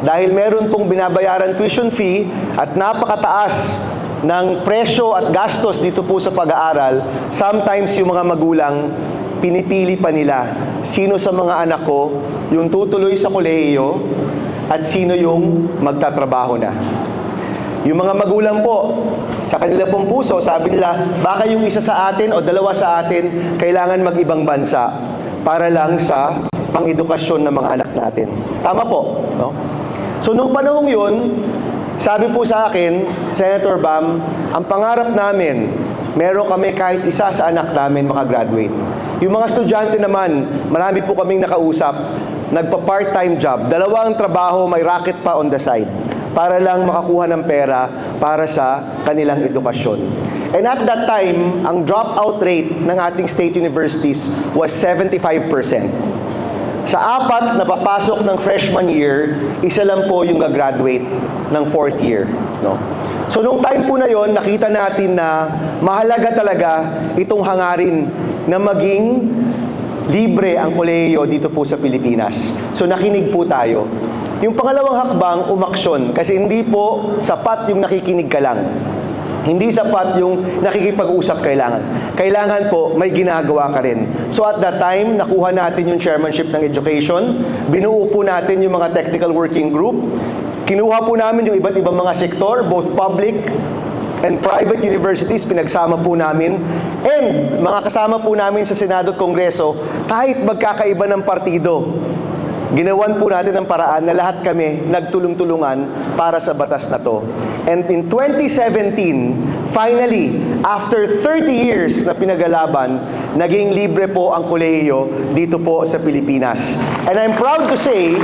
Dahil meron pong binabayaran tuition fee at napakataas ng presyo at gastos dito po sa pag-aaral, sometimes yung mga magulang, pinipili pa nila sino sa mga anak ko yung tutuloy sa kolehiyo at sino yung magtatrabaho na. Yung mga magulang po, sa kanila pong puso, sabi nila, baka yung isa sa atin o dalawa sa atin kailangan mag-ibang bansa para lang sa pang-edukasyon ng mga anak natin. Tama po, no? So, nung panahong yun, sabi po sa akin, Senator Bam, ang pangarap namin, meron kami kahit isa sa anak namin makagraduate. Yung mga estudyante naman, marami po kaming nakausap, nagpa-part-time job, dalawang trabaho, may racket pa on the side para lang makakuha ng pera para sa kanilang edukasyon. And at that time, ang dropout rate ng ating state universities was 75%. Sa apat na papasok ng freshman year, isa lang po yung gagraduate ng fourth year. No? So nung time po na yon, nakita natin na mahalaga talaga itong hangarin na maging libre ang kolehiyo dito po sa Pilipinas. So nakinig po tayo. Yung pangalawang hakbang, umaksyon. Kasi hindi po sapat yung nakikinig ka lang. Hindi sapat yung nakikipag-usap kailangan. Kailangan po may ginagawa ka rin. So at that time, nakuha natin yung chairmanship ng education, binuo po natin yung mga technical working group, kinuha po namin yung iba't ibang mga sektor, both public and private universities, pinagsama po namin. And mga kasama po namin sa Senado at Kongreso, kahit magkakaiba ng partido, ginawan po natin ang paraan na lahat kami nagtulong-tulungan para sa batas na to. And in 2017, finally, after 30 years na pinagalaban, naging libre po ang kolehiyo dito po sa Pilipinas. And I'm proud to say,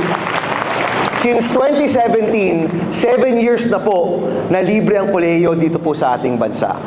Since 2017, 7 years na po na libre ang kolehiyo dito po sa ating bansa.